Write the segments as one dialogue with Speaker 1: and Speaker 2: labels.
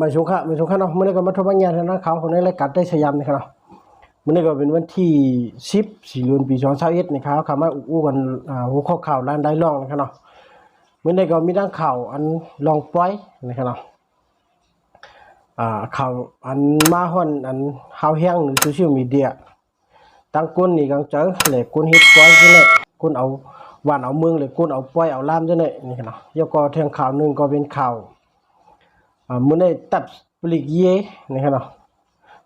Speaker 1: มาชงค่ะมาชงค่ะเนาะมื้อนี้ก็มาทบทวนงานนะเขาคนนี้รายการได้ชยามนะครับเนาะมื้อนี้ก็เป็นวันที่10สี่เดือนปี2021นะครับเขามาอู้กันหัวข้อข่าวร้านได้ลองนะครับเนาะมื้อนี้ก็มีดังข่าวอันลองปล่อยนะครับเนาะอ่าข่าวอันมาฮอนอันฮาวแห้งหรือโซเชียลมีเดียตั้งก้นนี่กังเจอเลยก้นฮ็ดปล่อยจังได๋ก้นเอาหวานเอาเมืองเลยก้นเอาปล่อยเอาล่ามจังได๋นี่ครับเนาะแล้วก็ที่ยงข่าวหนึ่งก็เป็นข่าว มื้อนี้ตับปลีกเยนี่ครับเนาะ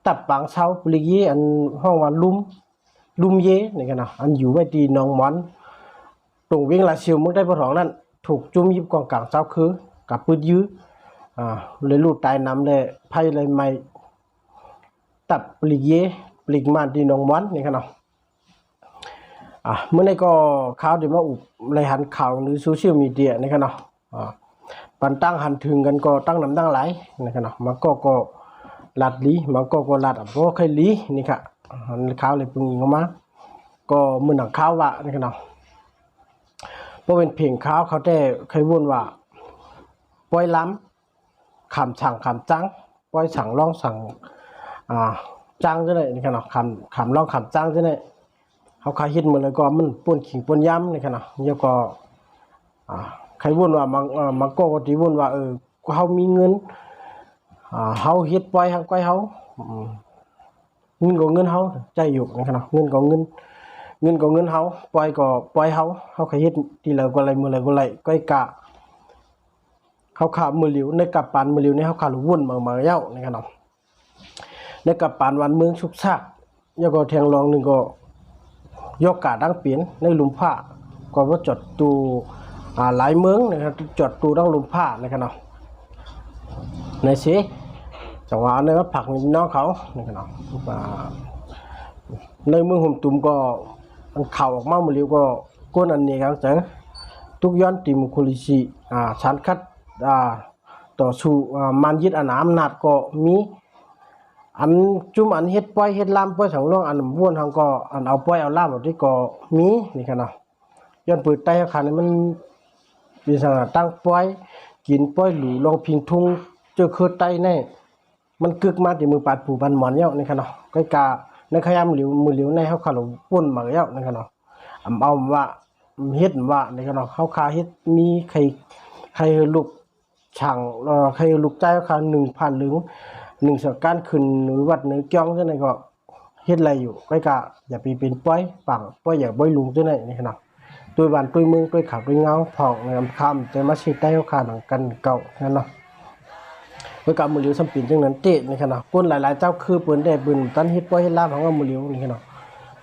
Speaker 1: ตับปางเช้าปลีกเยอันห้องว่าลุมลุมเยนี่ครับเนาะอันอยู่ไว้ที่หนองมอนตรงเวียงลาซิวเมืองได้บ่ทองนั้นถูกจุ่มยิบกองกลางเช้าคือกับปืดยื้ออ่าเลยลูดตายน้ำเลยไผเลยไม่ตับปลีกเยปลีกมานที่หนองมอนนี่ครับเนาะอะมื้อนี้ก็ข่าวเดี๋ยวมาอุบเลยหันข่าวหรือโซเชียลมีเดียนี่ครับเนาะอ่า ปันตั้งหันถึงกันก็ตั้งน้ำตั้งไหลนะครับเนาะมันก็ก็หลัดลีมันก็ก็หลัดอะเพราะเคยลีนี่ค่ะอันข้าวเลยปึงออกมา ก็มือหนังข้าววะนี่ค่ะเนาะเพราะเป็นเพลงข้าวเขาแต่เคยวุ่นว่าปล่อยล้ำคำสั่งคำจังปล่อยสั่งร้องสั่งอ่าจ้างจังได๋นี่ค่ะเนาะคำคำร้องคำจ้างจังได๋เขาขายเฮ็ดมาเลยก็มันป่วนขิงป่วนย้ำนี่ค่ะเนาะเดี๋ยวก็อ่า ใครวุ่นว่ามันเอ่อมันก็ที่วุ่นว่าเออเฮามีเงินอ่าเฮาเฮ็ดปล่อยทางก้เฮาเงินก็เงินเฮาใจอยู่นะครับเนาะเงินก็เงิน เงินก็เงินเฮาปล่อยก็ปล่อยเฮาเฮาก็เฮ็ดทีละก็ไรมื้อละก็ไรก้อยกะเฮาขามือหลิวในกับปานมือหลิวในเฮาขาลูวุ่นมามาเย้านะครับเนาะในกับปานวันเมืองสุกซากแล้วก็แทงรองหนึงก็ยกกาดังเปลี่ยนในหลุมผ้าก็ว่าจดตู หลายเมืองนะครับจอดตูต้องลุมผ้านะครับเนาะในสิจังหวะในว่าผักน้องเขานะครับเนาะในเมืองหุ่มตุ่มก็เข่าออกมาหมดแล้วก็ก้นอันนี้ครับเจอทุกย้อนติมคุลิชิอ่าชันคัดอ่าต่อสู้อ่ามันยึดอนามนาจก็มีอันจุ่มอันเฮ็ดปล่อยเฮ็ดล่ามปล่อยสังร่องอันว่วนทางก็อันเอาปล่อยเอาล่ามเอาที่ก็มีนี่ครับเนาะย้อนปิดใต้อานี่มัน มีสถานตั้งปล่อยกินปล่อยหลูลองพิงทุ่งเจอคือไตแน่มันกึกมาที่มือปาดผูบันหมอนเย้านี่ค่ะเนาะก้อยกาในขยามหลิวมือหลิวในเฮาขาลงป่นมาเย้านี่ค่ะเนาะอำเอาว่าเฮ็ดว่านี่ค่ะเนาะเฮาคาเฮ็ดมีใครใครลูกช่างเอ่อใครลูกใจายคา1,000หรือ1สการขึ้นหรือวัดหรือจ้องจังได๋ก็เฮ็ดอะไรอยู่ก้อยกาอย่าไปเป็นปล่อยปังปล่อยอย่าบ่อยลุงจังได๋นี่ค่ะเนาะ ด้วยบ้านด้วยเมืองด้วยขับด้วยเงาผ่องงามคำแต่มาชิดได้เขาขาดของกันเก่านั่นเนาะเมื่อกับมือเหลียวสัมปินจังนั้นเตะนี่ค่ะเนาะก้นหลายๆเจ้าคือปืนได้ปืนตันฮ็ดปล่อยเฮ็ดลาของว่ามือเหลียวนี่ค่ะเนาะ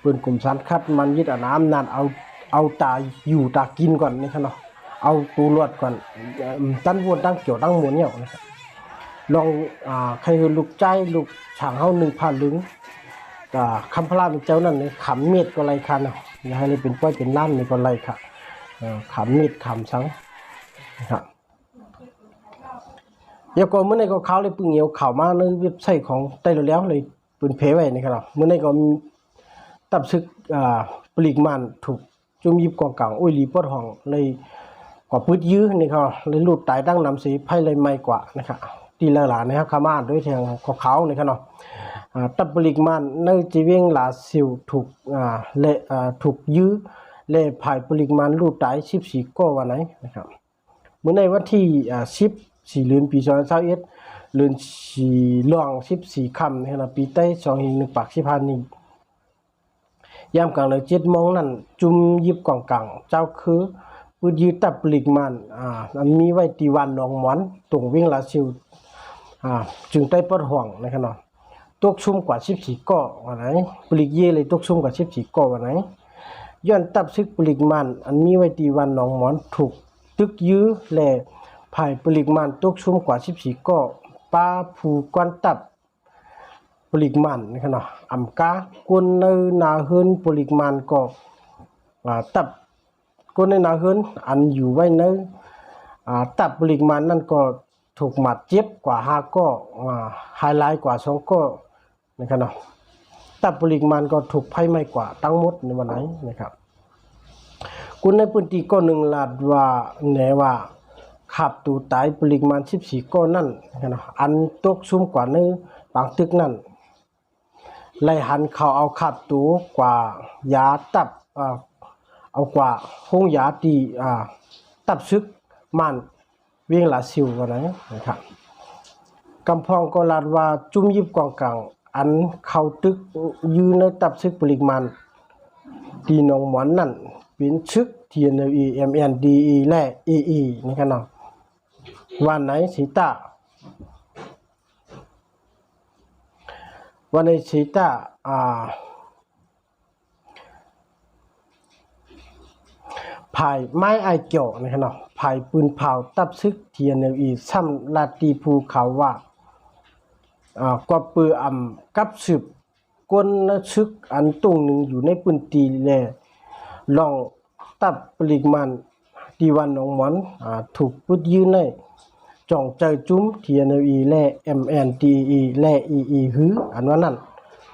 Speaker 1: ปืนกลุ่มสันคัดมันยึดอาน้ำนานเอาเอาตาอยู่ตากินก่อนนี่ค่ะเนาะเอาตูรวดก่อนตั้นวนตั้งเกี่ยวตั้งหมุนเนี่ยนะครับลองอ่าใครคือลูกใจลูกฉางเฮา1,000ลึงก็คำพลาเป็นเจ้านั่นเลยขำเม็ดก็ไรคันเนาะ อย่าให้เลยเป็นป้อยเป็นล้านนี่ก็ไรค่ะขำเม็ดขำสังนะครับเดี๋ยวก็เมื่อในก็เขาเลยปึงเหียวข่าวมาในเว็บไซต์ของไต้หวันแล้วเลยปืนเพไว้นี่ครับเมื่อในก็ตับซึกอ่าปลีกมันถูกจุ่มยิบกองกลางโอ้ยลีปอดห้องเลยกว่าพืชยื้อนี่เขาเลยลูดตายตั้งนำสีไพ่เลยไม่กว่านะครับตีละหลานนะครับขามาด้วยทงของเขานี่ครับเนาะ ตับบริกมันในจีเวงหลาสิวถูกเละถูกยื้อเละภายปริกมันรูดตาย14ก็วันไหนนะครับเมื่อในวันที่อ่า10สี่เดือนปี2021เอ็ดือนสี่ล่วง14ค่ำนะครับปีใต้2เฮงปากสิพานนี้ยามกลางเลย7โมองนั้นจุ่มยิบกล่องกลางเจ้าคือปืดยืดตับบริกมันอ่าอันมีไว้ตีวันหนองหมอนตรงวิ่งลาสิวอ่าจึงได้ปลดห่วงนะครับเนาะ ตกชุ่มกว่า14ก่อวันไหนปลีกเย่เลยตกชุ่มกว่า14ก่อวันไหนย้อนตับซึกปลีกมันอันมีไว้ตีวันหนองหมอนถูกตึกยื้อแลภายปลีกมันตกชุ่มกว่า14ก่อป้าผูกวนตับปลีกมันนะครับเนาะอำกากวนในนาเฮินปลีกมันก็ตับกวนในนาเฮินอันอยู่ไว้ในอ่าตับปลีกมันนั่นก็ถูกหมัดเจ็บกว่าห้าก็อ่าไฮไลท์กว่าสองก็ นะครับเนาะแต่ปริมาณก็ถูกไพ่ไม่กว่าทั้งหมดในวันไหนนะครับคุณในพื้นที่ก็หนึ่งลาดว่าแหนว่าขับตูตายปริมาณ14ก้อนนั่นนะอันตกซุ่มกว่าในบางตึกนั่นไล่หันเขาเอาขับตูกว่ายาตับอ่าเอากว่าห้องยาตีอ่าตับซึกมันเวียงหลาซิวกันนะนะครับกำพองก็ลาดว่าจุ่มยิบกองกลาง อันเข้าตึกยืนในตับซึกปริมาณตีนองหมอนนั่นเป็นชึก TNE MNDE และ EE นี่ครับเนาะวันไหนสีตาวันไหนสีตาอ่าภายไม้ไอเกี่ยวนะครับเนาะภายปืนเผาตับซึก TNE ซ้ำลาตีภูเขาว่า กว่าปืออ่ำกับสืบกวนนชึกอันตรงหนึ่งอยู่ในปืนตีแลลองตับปริมันดีวันหนองหมอนอถูกพุดยืนในจ่องใจจุ้ม TNE และ MNDE และ EE หืออันว่านั้น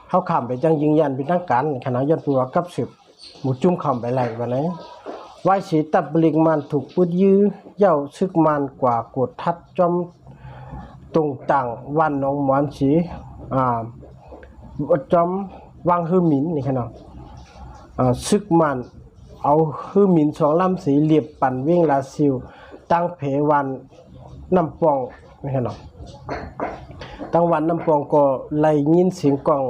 Speaker 1: เฮาขามไปจังยิงยันเป็นทางการขณะยันปัวกับสืบหมูจุ้มขามไปไหล่วันไหนไว้สีตับปริมันถูกพุดยื้อเย้าซึกมันกว่ากดทัดจอม ตรงต่างวันหนองหมอนสีอ่าจอมวางฮือหมินนี่ครับเนาะอ่าซึกมันเอาฮือหมินสองลำสีเรียบปั่นวิ่งลาซิว ตั้งเพวันน้ำปองนี่ครับเนาะตั้งวันน้ำปองก็ไล่ยินเสียงกลอง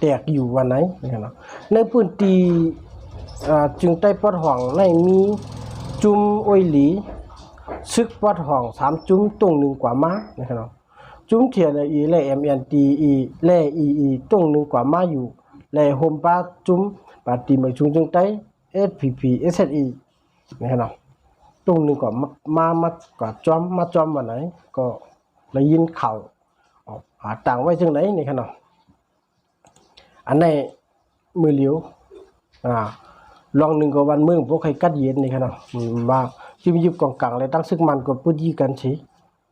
Speaker 1: แตกอยู่วันไหนนี่ครับเนาะในพื้นที่อ่าจึงใต้ปอดห้องในมีจุมอวยหลีซึกวัดห้องสามจุ้มตรงหนึ่งกว่ามานะครับเนาะ จุ้มเทียนอีและ MNTE และ EE ตรงหนึ่งกว่ามาอยู่และโฮมปาจุ้มปาติมาชุงจึงไต SPP SSE นะครับเนาะตรงหนึ่งกว่ามามามาก่าจอมมาจอมวันไหน ก็ได้ยินข่าวออกหาต่างไว้จังไหนนี่ครับเนาะอันในมือเหลียวอ่าลองหนึ่งกับวันเมืองพวกใครกัดเย็นนี่ครับเนาะมว่าจิมยิบกองกลางเลยตั้งซึกมันก็พูดยี่กันสิ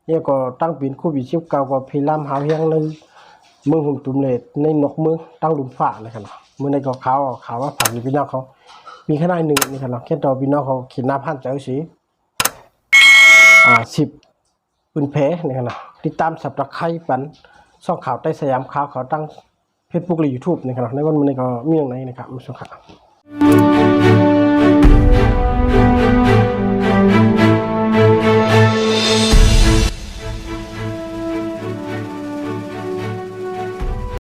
Speaker 1: เนี่ยก็ตั้งเป็นโควิด19ก็พยายามหาเฮียงในเมืองหุ่มตุมเลดในนกเมืองตั้งหลุมฟ้านะครับเนาะเมื่อในก็ข่าวข่าว่าผ่านพี่น้องเขามีขนาดหนึ่งนี่ครับเนาะแค่ต่อพี่น้องเขาเขียนหน้าพันเจ้าสิอ่า10ปืนแพ้นี่ครับเนาะติดตามสับตะไคร้ปันช่องข่าวใต้สยามข่าวเขาตั้งเฟซบุ๊กและ YouTube นี่ครับเนาะในวันมื้อนี้ก็มีอย่างไรนะครับมาชมครับ